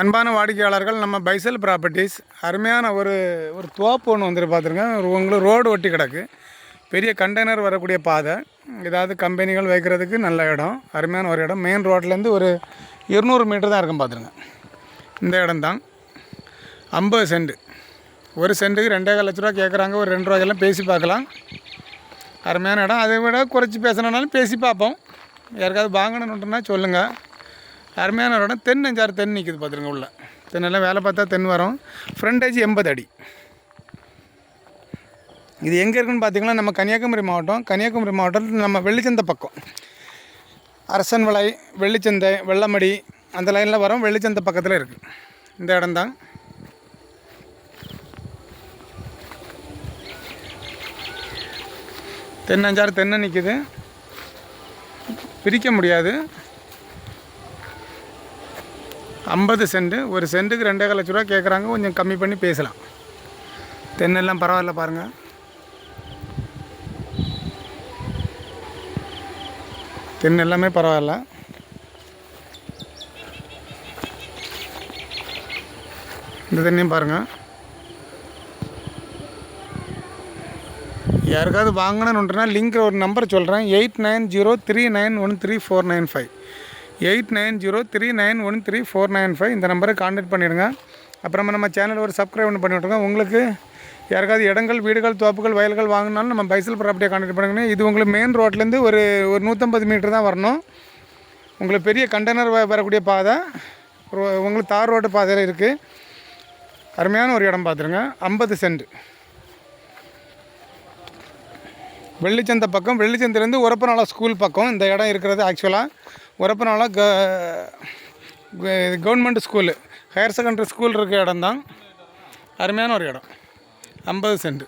அன்பான வாடிக்கையாளர்கள் நம்ம பைசல் ப்ராப்பர்ட்டிஸ் அருமையான ஒரு ஒரு தோப்பு ஒன்று வந்துட்டு பார்த்துருங்க உங்களுக்கு ரோடு ஒட்டி கிடக்கு. பெரிய கண்டெய்னர் வரக்கூடிய பாதை. ஏதாவது கம்பெனிகள் வைக்கிறதுக்கு நல்ல இடம் அருமையான ஒரு இடம். மெயின் ரோட்லேருந்து ஒரு இருநூறு மீட்டர் தான் இருக்கும் பார்த்துருங்க இந்த இடம்தான். ஐம்பது சென்ட் ஒரு சென்ட்டுக்கு ரெண்டே கால் லட்ச ரூபா கேட்குறாங்க ஒரு ரெண்டு ரூபாய்க்கெல்லாம் பேசி பார்க்கலாம் அருமையான இடம். அதை விட குறைச்சி பேசணுன்னாலும் பேசி பார்ப்போம். யாருக்காவது வாங்கணுன்னுட்டுனா சொல்லுங்கள் அருமையான இடம். தென் அஞ்சாறு தென் நிற்குது பார்த்துருங்க உள்ள. தென்னெல்லாம் வேலை பார்த்தா தென் வரும். ஃப்ரண்டேஜ் எண்பது அடி. இது எங்கே இருக்குன்னு பார்த்தீங்கன்னா நம்ம கன்னியாகுமரி மாவட்டம். கன்னியாகுமரி மாவட்டத்தில் நம்ம வெள்ளிச்சந்தை பக்கம். அரசன் வளை வெள்ளிச்சந்தை வெள்ளமடி அந்த லைனில் வரும். வெள்ளிச்சந்தை பக்கத்தில் இருக்குது இந்த இடம்தான். தென்னஞ்சாறு தென்னை நிற்குது பிரிக்க முடியாது. ஐம்பது சென்ட் ஒரு சென்ட்டுக்கு ரெண்டே லட்ச ரூபா கேட்குறாங்க கொஞ்சம் கம்மி பண்ணி பேசலாம். தென்னெல்லாம் பரவாயில்ல பாருங்கள் தென் எல்லாமே பரவாயில்ல. இந்த தென்னையும் பாருங்கள் யாருக்காவது வாங்கணுன்னுனா லிங்க் ஒரு நம்பர் சொல்கிறேன் eight nine zero three nine one three four nine five eight nine zero three nine one three four nine five இந்த நம்பரை காண்டாக்ட் பண்ணிவிடுங்க அப்புறமா நம்ம சேனல் ஒரு சப்ஸ்கிரைப் ஒன்று பண்ணி விட்ருங்க உங்களுக்கு யாருக்காவது இடங்கள் வீடுகள் தோப்புகள் வயல்கள் வாங்கினாலும் நம்ம பைசல் ப்ராப்பர்ட்டியை காண்டாக்ட் பண்ணுங்க. இது உங்களுக்கு மெயின் ரோட்லேருந்து ஒரு ஒரு நூற்றம்பது மீட்டர் தான் வரணும். உங்களுக்கு பெரிய கண்டெய்னர் வ- வரக்கூடிய பாதை உங்களுக்கு தார் ரோட்டு பாதையில் இருக்குது அருமையான ஒரு இடம் பார்த்துருங்க ஐம்பது சென்ட் வெள்ளிச்சந்தை பக்கம் வெள்ளிச்சந்தையிலேருந்து உரப்பநாளா ஸ்கூல் பக்கம் இந்த இடம் இருக்கிறது ஆக்சுவலாக உரப்பநாளா க government school higher secondary school இருக்க இடம் தான். அருமையான ஒரு இடம். ஐம்பது சென்ட்.